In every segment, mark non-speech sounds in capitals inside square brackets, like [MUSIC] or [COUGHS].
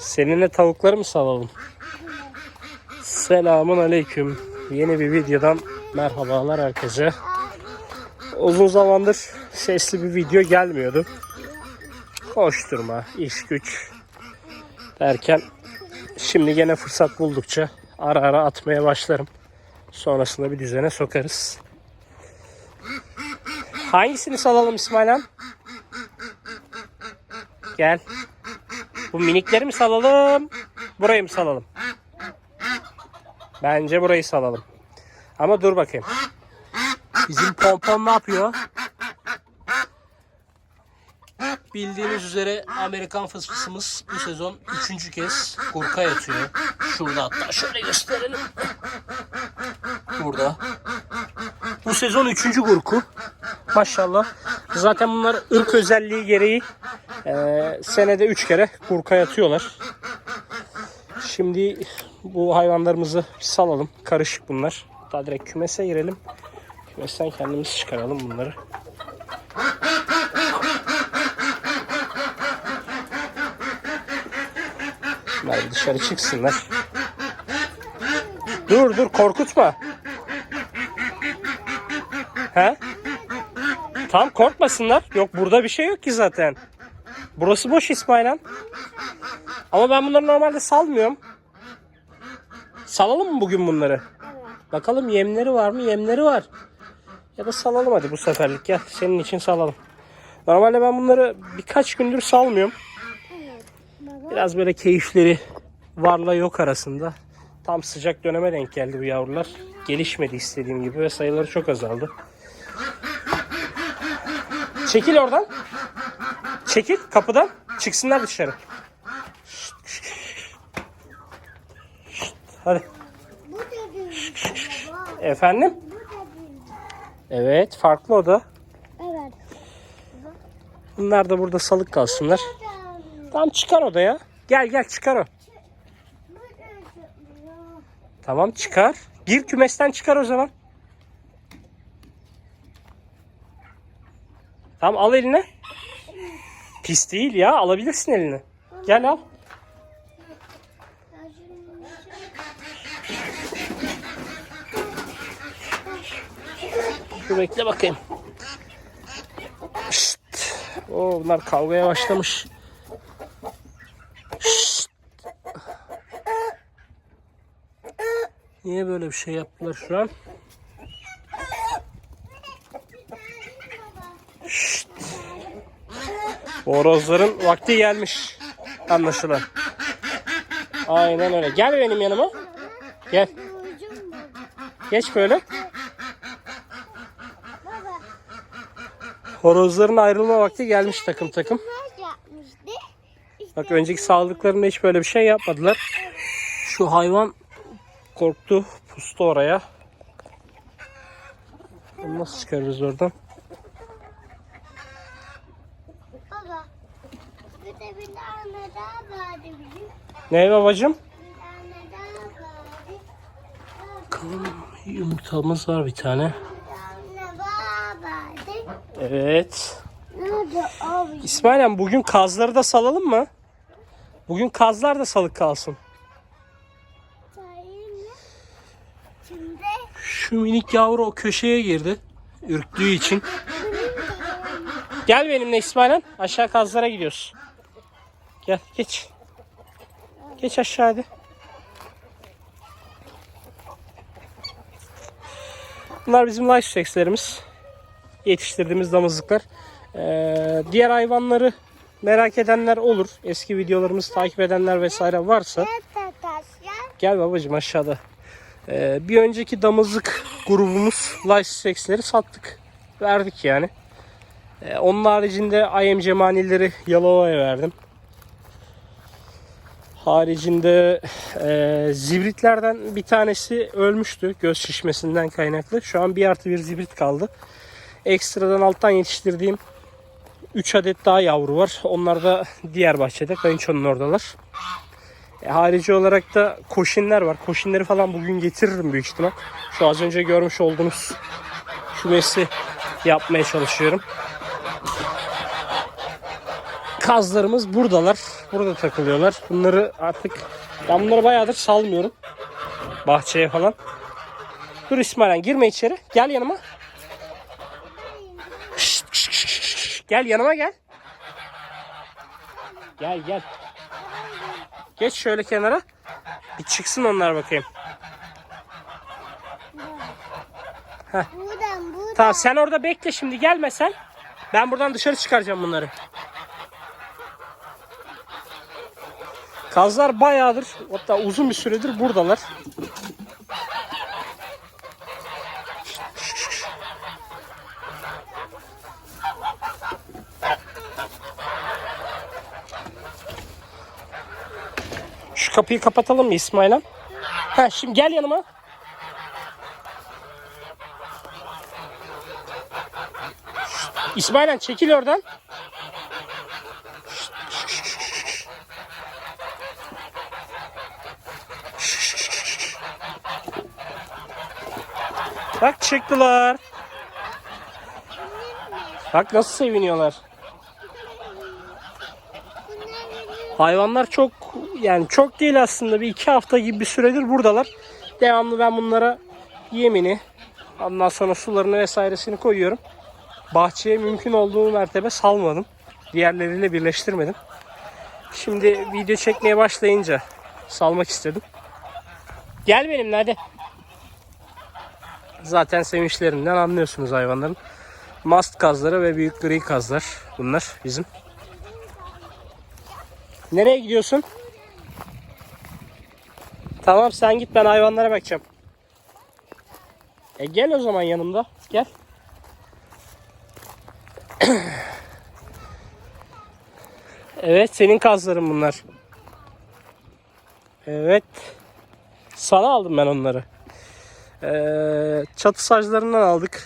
Seninle tavukları mı salalım? Selamun aleyküm. Yeni bir videodan merhabalar herkese. Uzun zamandır sesli bir video gelmiyordu. Koşturma, iş güç derken şimdi gene fırsat buldukça ara ara atmaya başlarım. Sonrasında bir düzene sokarız. Hangisini salalım İsmail Han? Gel. Bu minikleri mi salalım? Burayı mı salalım? Bence burayı salalım. Ama dur bakayım. Bizim pompon ne yapıyor? Bildiğiniz üzere Amerikan fıskısımız bu sezon üçüncü kez kurka yatıyor. Şurada hatta şöyle gösterelim. Burada. Bu sezon üçüncü gurku. Maşallah. Zaten bunlar ırk özelliği gereği e, senede üç kere kurka yatıyorlar. Şimdi bu hayvanlarımızı salalım. Karışık bunlar. Daha direkt kümese girelim. Kümesten kendimiz çıkaralım bunları. Bunlar dışarı çıksınlar. Dur dur korkutma. He? Tam korkmasınlar. Yok burada bir şey yok ki zaten. Burası boş İsmail Han. Ama ben bunları normalde salmıyorum. Salalım mı bugün bunları? Bakalım yemleri var mı? Yemleri var. Ya da salalım hadi bu seferlik gel. Senin için salalım. Normalde ben bunları birkaç gündür salmıyorum. Biraz böyle keyifleri varla yok arasında. Tam sıcak döneme denk geldi bu yavrular. Gelişmedi istediğim gibi ve sayıları çok azaldı. Çekil oradan. Çekil kapıdan. Çıksınlar dışarı. Hadi. Da. Efendim? Da. Evet farklı oda. Evet. Bunlar da burada salık kalsınlar. Da. Tamam çıkar odaya. Gel gel çıkar o. Da. Tamam çıkar. Gir kümesten çıkar o zaman. Tamam al eline. Pis değil ya alabilirsin eline. Gel al. Dur bekle bakayım. Şşt. Oo, bunlar kavgaya başlamış. Şşt. Niye böyle bir şey yaptılar şu an? Horozların vakti gelmiş. Anlaşılan. Aynen öyle. Gel benim yanıma. Gel. Geç böyle. Horozların ayrılma vakti gelmiş takım takım. Bak önceki sağlıklarında hiç böyle bir şey yapmadılar. Şu hayvan korktu. Pustu oraya. Bunu nasıl çıkarırız oradan? baba. Bir de bir tane daha vardı bizim. Ne. Bakalım yumurtamız var bir tane. Evet. Nerede abi? İsmail'im bugün kazları da salalım mı? Bugün kazlar da salık kalsın. Şu minik yavru o köşeye girdi. Ürktüğü için. [LAUGHS] Gel benimle İsmail'im. Aşağı kazlara gidiyoruz. Gel geç. Geç aşağı hadi. Bunlar bizim lifesex'lerimiz. Yetiştirdiğimiz damızlıklar. Ee, diğer hayvanları merak edenler olur. Eski videolarımızı takip edenler vesaire varsa? Gel babacığım aşağıda. Ee, bir önceki damızlık grubumuz Lysex'leri sattık. Verdik yani. Ee, onun haricinde IM Cemanileri Yalova'ya verdim. Haricinde e, zibritlerden bir tanesi ölmüştü göz şişmesinden kaynaklı. Şu an bir artı bir zibrit kaldı. Ekstradan alttan yetiştirdiğim 3 adet daha yavru var. Onlar da diğer bahçede kayınçonun oradalar. E, harici olarak da koşinler var. Koşinleri falan bugün getiririm büyük ihtimal. Şu az önce görmüş olduğunuz kümesi yapmaya çalışıyorum. Kazlarımız buradalar. Burada takılıyorlar. Bunları artık ben bunları bayağıdır salmıyorum. Bahçeye falan. Dur İsmail'en girme içeri. Gel yanıma. Şşt, şşt, şşt, şşt. Gel yanıma gel. Gel gel. Geç şöyle kenara. Bir çıksın onlar bakayım. Buradan buradan. Tamam sen orada bekle şimdi gelme sen. Ben buradan dışarı çıkaracağım bunları. Kazlar bayağıdır hatta uzun bir süredir buradalar. Şu kapıyı kapatalım mı İsmail'im? Ha şimdi gel yanıma. İsmail'en çekil oradan. Bak çıktılar. Bak nasıl seviniyorlar. Hayvanlar çok yani çok değil aslında bir iki hafta gibi bir süredir buradalar. Devamlı ben bunlara yemini ondan sonra sularını vesairesini koyuyorum. Bahçeye mümkün olduğu mertebe salmadım. Diğerleriyle birleştirmedim. Şimdi video çekmeye başlayınca salmak istedim. Gel benimle hadi. Zaten sevinçlerinden anlıyorsunuz hayvanların. Mast kazları ve büyük gri kazlar bunlar bizim. Nereye gidiyorsun? Tamam sen git ben hayvanlara bakacağım. E gel o zaman yanımda. Gel. [CLEARS THROAT] evet senin kazların bunlar. Evet. Sana aldım ben onları. Ee, çatı saclarından aldık.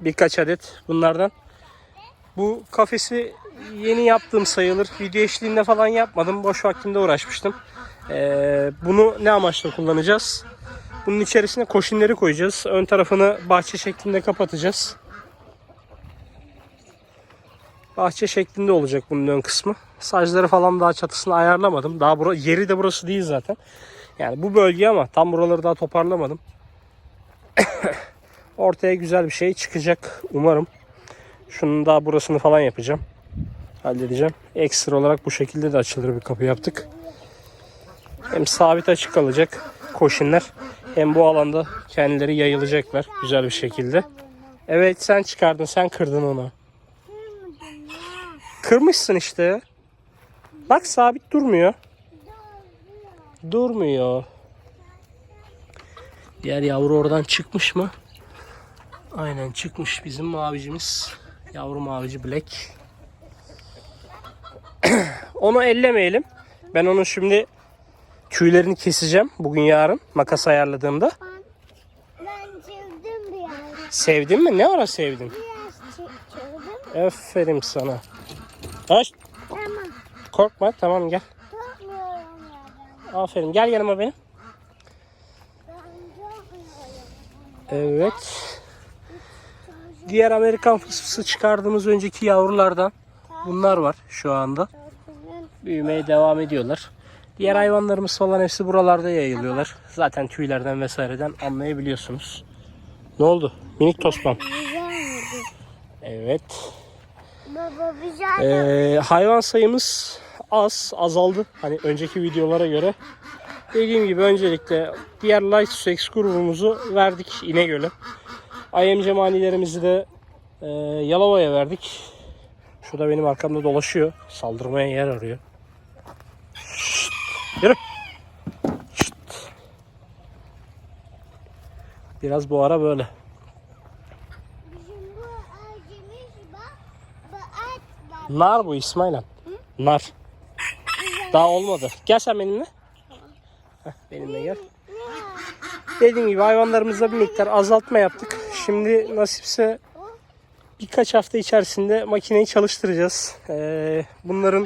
Birkaç adet bunlardan. Bu kafesi yeni yaptığım sayılır. Video eşliğinde falan yapmadım. Boş vaktimde uğraşmıştım. Ee, bunu ne amaçla kullanacağız? Bunun içerisine koşinleri koyacağız. Ön tarafını bahçe şeklinde kapatacağız. Bahçe şeklinde olacak bunun ön kısmı. Sacları falan daha çatısını ayarlamadım. Daha bura, yeri de burası değil zaten. Yani bu bölge ama tam buraları daha toparlamadım. [COUGHS] Ortaya güzel bir şey çıkacak umarım. Şunun daha burasını falan yapacağım. Halledeceğim. Ekstra olarak bu şekilde de açılır bir kapı yaptık. Hem sabit açık kalacak koşinler. Hem bu alanda kendileri yayılacaklar güzel bir şekilde. Evet sen çıkardın sen kırdın onu. Kırmışsın işte. Bak sabit durmuyor. Durmuyor. Diğer yavru oradan çıkmış mı? Aynen çıkmış bizim mavicimiz. Yavru mavici Black. [CLEARS THROAT] onu ellemeyelim. Ben onu şimdi tüylerini keseceğim. Bugün yarın makas ayarladığımda. Ben, çıldım biraz. Sevdin mi? Ne ara sevdin? Biraz. Aferin sana. Aç. Tamam. Korkma tamam gel. Aferin gel yanıma benim. Evet. Diğer Amerikan fısfısı çıkardığımız önceki yavrulardan bunlar var şu anda. Büyümeye devam ediyorlar. Diğer hayvanlarımız falan hepsi buralarda yayılıyorlar. Zaten tüylerden vesaireden anlayabiliyorsunuz. Ne oldu? Minik tosbam. Evet. Ee, hayvan sayımız az, azaldı. Hani önceki videolara göre. Dediğim gibi öncelikle diğer Light Sussex grubumuzu verdik İnegöl'e. IM cemanilerimizi de e, Yalova'ya verdik. Şu da benim arkamda dolaşıyor. Saldırmaya yer arıyor. Şşt, yürü. Şşt. Biraz bu ara böyle. Nar bu İsmail'im. Nar. Daha olmadı. Gel sen benimle. Benimle gel. Dediğim gibi hayvanlarımızda bir miktar azaltma yaptık. Şimdi nasipse birkaç hafta içerisinde makineyi çalıştıracağız. Ee, bunların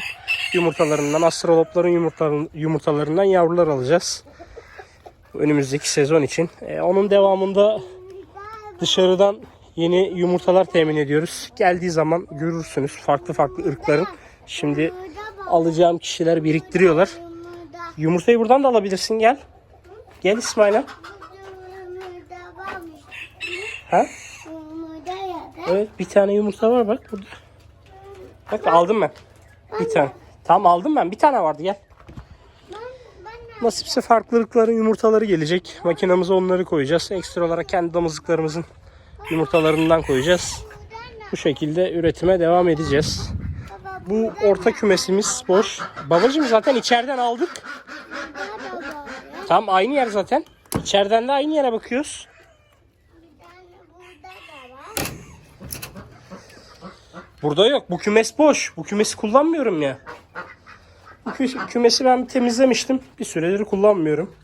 yumurtalarından, astrolopların yumurtaların, yumurtalarından yavrular alacağız. Önümüzdeki sezon için. Ee, onun devamında dışarıdan yeni yumurtalar temin ediyoruz. Geldiği zaman görürsünüz farklı farklı ırkların. Şimdi alacağım kişiler biriktiriyorlar. Yumurta. Yumurtayı buradan da alabilirsin gel. Gel varmış. Ha? Evet bir tane yumurta var bak burada. Bak aldım ben. Bir tane. Tamam aldım ben. Bir tane vardı gel. Nasipse farklılıkların yumurtaları gelecek. Makinamıza onları koyacağız. Ekstra olarak kendi damızlıklarımızın yumurtalarından koyacağız. Bu şekilde üretime devam edeceğiz. Bu orta kümesimiz boş. Babacım zaten içeriden aldık. Tam aynı yer zaten. İçeriden de aynı yere bakıyoruz. Burada yok. Bu kümes boş. Bu kümesi kullanmıyorum ya. Bu kü- kümesi ben temizlemiştim. Bir süredir kullanmıyorum.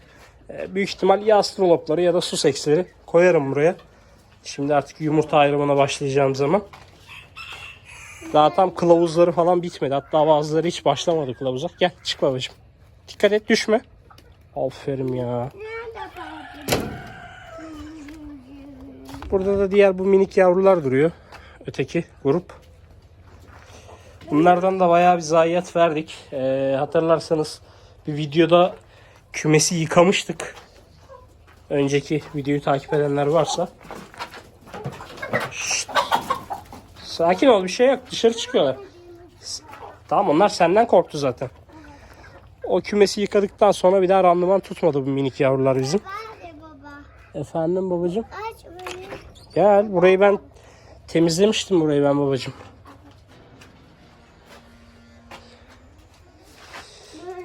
Ee, büyük ihtimal ya astrolopları ya da su seksleri koyarım buraya. Şimdi artık yumurta ayrımına başlayacağım zaman. Daha tam kılavuzları falan bitmedi. Hatta bazıları hiç başlamadı kılavuza. Gel çık babacığım. Dikkat et düşme. Aferin ya. Burada da diğer bu minik yavrular duruyor. Öteki grup. Bunlardan da bayağı bir zayiat verdik. Ee, hatırlarsanız bir videoda kümesi yıkamıştık. Önceki videoyu takip edenler varsa. Şşt. Sakin ol bir şey yok. Dışarı çıkıyorlar. Tamam onlar senden korktu zaten. O kümesi yıkadıktan sonra bir daha randıman tutmadı bu minik yavrular bizim. Baba? Efendim babacığım. Aç. Gel burayı ben temizlemiştim burayı ben babacığım.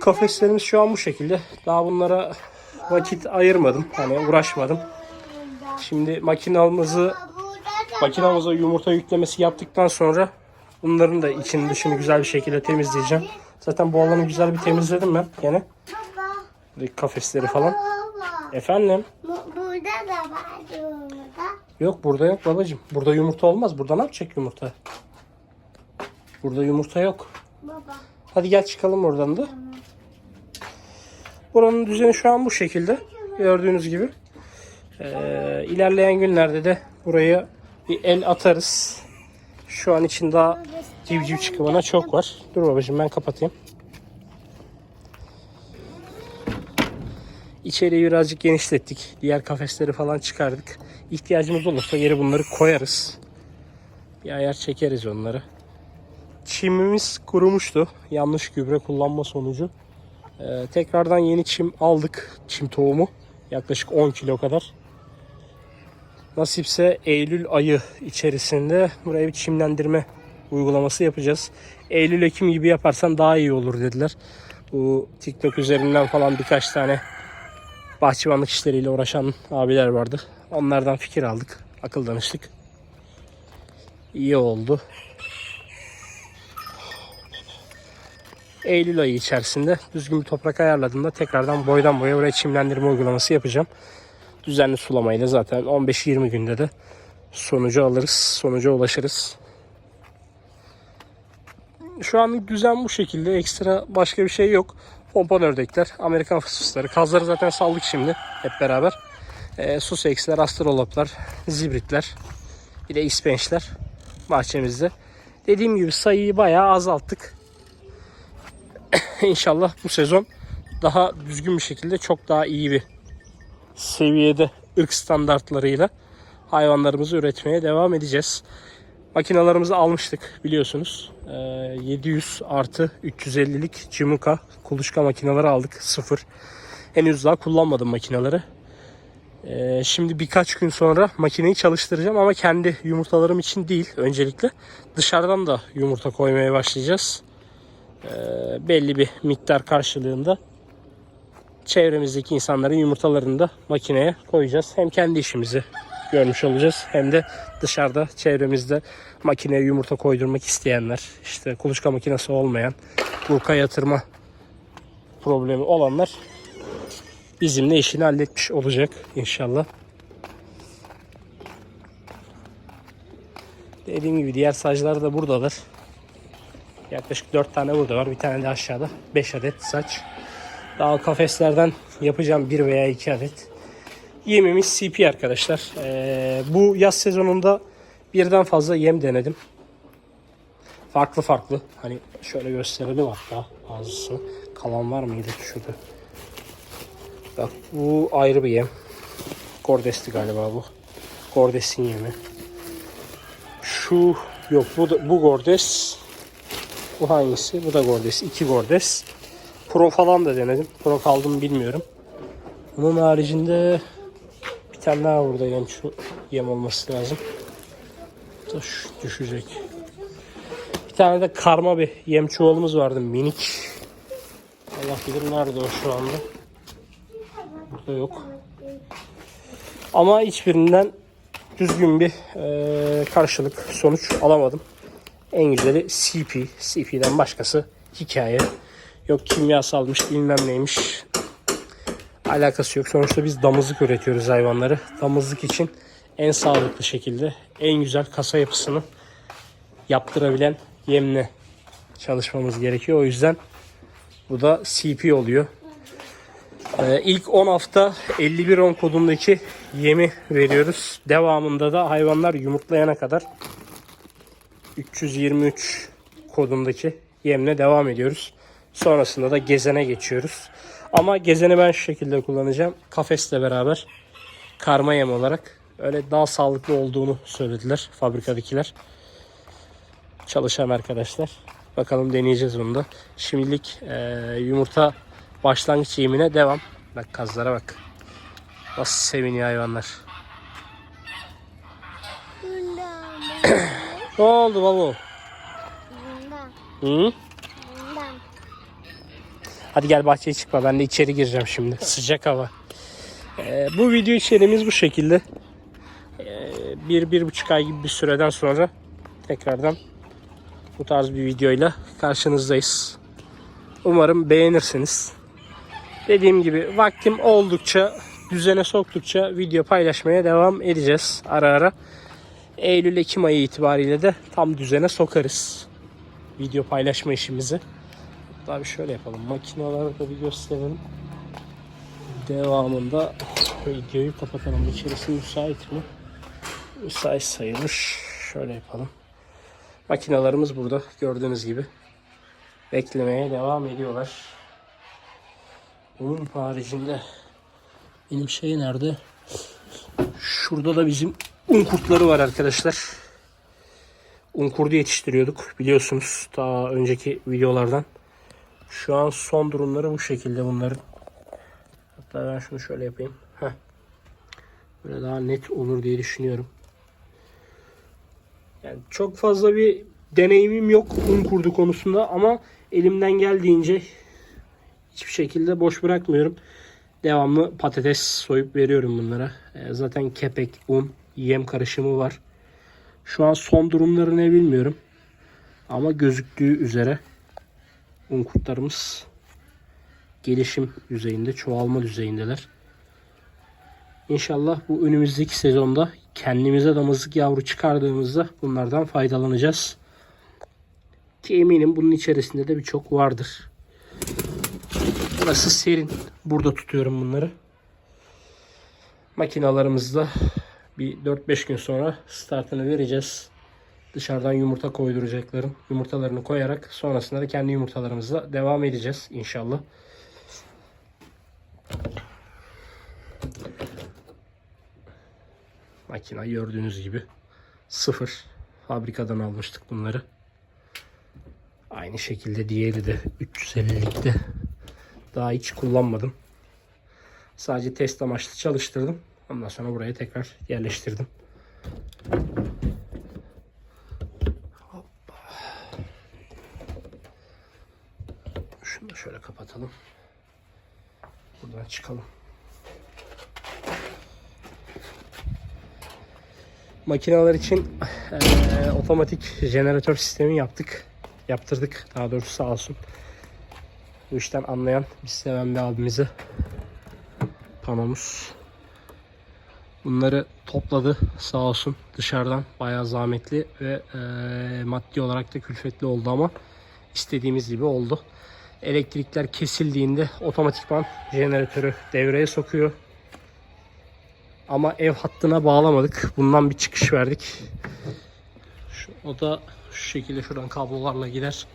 Kafeslerimiz şu an bu şekilde. Daha bunlara vakit ayırmadım. Hani uğraşmadım. Şimdi makinamızı makinamıza yumurta yüklemesi yaptıktan sonra bunların da içini dışını güzel bir şekilde temizleyeceğim. Zaten bu alanı güzel bir temizledim ben gene. Buradaki Kafesleri falan. Efendim? Bu- Burada da var yumurta. Yok burada yok babacığım. Burada yumurta olmaz. Burada ne yapacak yumurta? Burada yumurta yok. Baba. Hadi gel çıkalım oradan da. Buranın düzeni şu an bu şekilde. Gördüğünüz gibi. Ee, ilerleyen günlerde de buraya bir el atarız. Şu an için daha civciv çıkımına çok var. Dur babacığım ben kapatayım. İçeriği birazcık genişlettik. Diğer kafesleri falan çıkardık. İhtiyacımız olursa geri bunları koyarız. Bir ayar çekeriz onları. Çimimiz kurumuştu. Yanlış gübre kullanma sonucu. Ee, tekrardan yeni çim aldık. Çim tohumu. Yaklaşık 10 kilo kadar. Nasipse Eylül ayı içerisinde buraya bir çimlendirme uygulaması yapacağız. Eylül-Ekim gibi yaparsan daha iyi olur dediler. Bu TikTok üzerinden falan birkaç tane bahçıvanlık işleriyle uğraşan abiler vardı. Onlardan fikir aldık. Akıl danıştık. İyi oldu. Eylül ayı içerisinde düzgün bir toprak ayarladığımda tekrardan boydan boya oraya çimlendirme uygulaması yapacağım. Düzenli sulamayla zaten 15-20 günde de sonucu alırız, sonuca ulaşırız. Şu anlık düzen bu şekilde. Ekstra başka bir şey yok. Pompan ördekler, Amerikan fıstıkları. Kazları zaten saldık şimdi hep beraber. E, Sussex'ler, astroloplar, zibritler, bir de ispençler bahçemizde. Dediğim gibi sayıyı bayağı azalttık. [COUGHS] İnşallah bu sezon daha düzgün bir şekilde çok daha iyi bir seviyede ırk standartlarıyla hayvanlarımızı üretmeye devam edeceğiz. Makinalarımızı almıştık biliyorsunuz. Ee, 700 artı 350'lik Cimuka kuluçka makineleri aldık. Sıfır. Henüz daha kullanmadım makinaları. Ee, şimdi birkaç gün sonra makineyi çalıştıracağım ama kendi yumurtalarım için değil öncelikle. Dışarıdan da yumurta koymaya başlayacağız. Ee, belli bir miktar karşılığında çevremizdeki insanların yumurtalarını da makineye koyacağız. Hem kendi işimizi görmüş olacağız hem de dışarıda çevremizde makineye yumurta koydurmak isteyenler, işte kuluçka makinesi olmayan, burka yatırma problemi olanlar bizimle işini halletmiş olacak inşallah. Dediğim gibi diğer saclar da buradalar. Yaklaşık 4 tane burada var. Bir tane de aşağıda. 5 adet saç. Daha kafeslerden yapacağım 1 veya 2 adet. Yemimiz CP arkadaşlar. Ee, bu yaz sezonunda birden fazla yem denedim. Farklı farklı. Hani şöyle gösterelim hatta bazısı. Kalan var mıydı şurada? Bak bu ayrı bir yem. Gordes'ti galiba bu. Gordes'in yemi. Şu yok bu da, bu Gordes. Bu hangisi? Bu da Gordes. İki Gordes. Pro falan da denedim. Pro kaldım bilmiyorum. Bunun haricinde bir tane daha burada yem, şu yem olması lazım. Şu düşecek. Bir tane de karma bir yem çuvalımız vardı minik. Allah bilir nerede o şu anda. Burada yok. Ama hiçbirinden düzgün bir eee, karşılık sonuç alamadım. En güzeli CP. CP'den başkası hikaye. Yok kimyasalmış bilmem neymiş. Alakası yok. Sonuçta biz damızlık üretiyoruz hayvanları. Damızlık için en sağlıklı şekilde en güzel kasa yapısını yaptırabilen yemle çalışmamız gerekiyor. O yüzden bu da CP oluyor. Ee, ilk 10 hafta 51-10 kodundaki yemi veriyoruz. Devamında da hayvanlar yumurtlayana kadar 323 kodundaki yemle devam ediyoruz. Sonrasında da gezene geçiyoruz. Ama gezeni ben şu şekilde kullanacağım. Kafesle beraber karma yem olarak. Öyle daha sağlıklı olduğunu söylediler fabrikadakiler. Çalışan arkadaşlar. Bakalım deneyeceğiz onu da. Şimdilik eee, yumurta başlangıç yemine devam. Bak kazlara bak. Nasıl seviniyor hayvanlar. [COUGHS] Ne oldu baba? Hı? Hadi gel bahçeye çıkma. Ben de içeri gireceğim şimdi. Sıcak hava. Ee, bu video içeriğimiz bu şekilde. Ee, bir, bir buçuk ay gibi bir süreden sonra tekrardan bu tarz bir videoyla karşınızdayız. Umarım beğenirsiniz. Dediğim gibi vaktim oldukça, düzene soktukça video paylaşmaya devam edeceğiz ara ara. Eylül-Ekim ayı itibariyle de tam düzene sokarız video paylaşma işimizi. Hatta bir şöyle yapalım. Makinaları da bir gösterelim. Devamında videoyu kapatalım. İçerisi müsait mi? Müsait sayılır. Şöyle yapalım. Makinalarımız burada. Gördüğünüz gibi. Beklemeye devam ediyorlar. Bunun haricinde benim şey nerede? Şurada da bizim un kurtları var arkadaşlar. Un kurdu yetiştiriyorduk biliyorsunuz daha önceki videolardan. Şu an son durumları bu şekilde bunların. Hatta ben şunu şöyle yapayım. Heh. Böyle daha net olur diye düşünüyorum. Yani çok fazla bir deneyimim yok un kurdu konusunda ama elimden geldiğince hiçbir şekilde boş bırakmıyorum. Devamlı patates soyup veriyorum bunlara. E, Zaten kepek, un, yem karışımı var. Şu an son durumları ne bilmiyorum. Ama gözüktüğü üzere un kurtlarımız gelişim düzeyinde, çoğalma düzeyindeler. İnşallah bu önümüzdeki sezonda kendimize damızlık yavru çıkardığımızda bunlardan faydalanacağız. Ki eminim bunun içerisinde de birçok vardır. Burası serin. Burada tutuyorum bunları. Makinalarımızda bir 4-5 gün sonra startını vereceğiz. Dışarıdan yumurta koyduracaklarım. Yumurtalarını koyarak sonrasında da kendi yumurtalarımızla devam edeceğiz inşallah. Makina gördüğünüz gibi sıfır. Fabrikadan almıştık bunları. Aynı şekilde diğeri de 350'likte. Daha hiç kullanmadım. Sadece test amaçlı çalıştırdım. Ondan sonra buraya tekrar yerleştirdim. Hoppa. Şunu da kapatalım. Buradan çıkalım. Makineler için eee, otomatik jeneratör sistemi yaptık. Yaptırdık daha doğrusu sağ olsun. Bu işten anlayan, biz seven bir abimize panomuz. Bunları topladı sağ olsun dışarıdan bayağı zahmetli ve eee, maddi olarak da külfetli oldu ama istediğimiz gibi oldu. Elektrikler kesildiğinde otomatikman jeneratörü devreye sokuyor. Ama ev hattına bağlamadık. Bundan bir çıkış verdik. Şu, o da Şu şekilde şuradan kablolarla gider.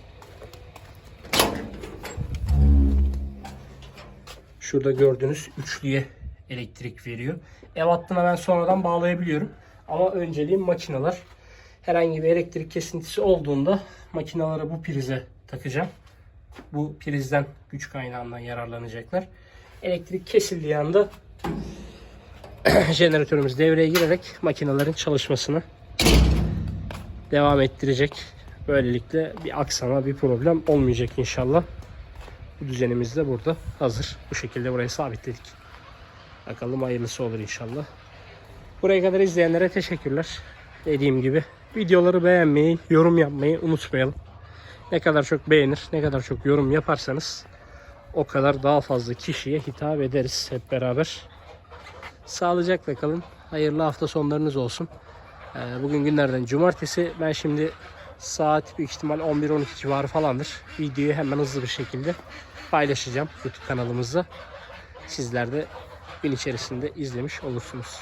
Şurada gördüğünüz üçlüye elektrik veriyor. Ev hattına ben sonradan bağlayabiliyorum. Ama önceliğim makineler. Herhangi bir elektrik kesintisi olduğunda makinaları bu prize takacağım. Bu prizden güç kaynağından yararlanacaklar. Elektrik kesildiği anda [CLEARS THROAT] jeneratörümüz devreye girerek makinelerin çalışmasını devam ettirecek. Böylelikle bir aksama, bir problem olmayacak inşallah. Bu düzenimiz de burada hazır. Bu şekilde buraya sabitledik. Bakalım hayırlısı olur inşallah. Buraya kadar izleyenlere teşekkürler. Dediğim gibi videoları beğenmeyi, yorum yapmayı unutmayalım. Ne kadar çok beğenir, ne kadar çok yorum yaparsanız o kadar daha fazla kişiye hitap ederiz hep beraber. Sağlıcakla kalın. Hayırlı hafta sonlarınız olsun. Ee, Bugün günlerden cumartesi. Ben şimdi saat büyük ihtimal 11-12 civarı falandır. Videoyu hemen hızlı bir şekilde paylaşacağım YouTube kanalımızda. Sizler de gün içerisinde izlemiş olursunuz.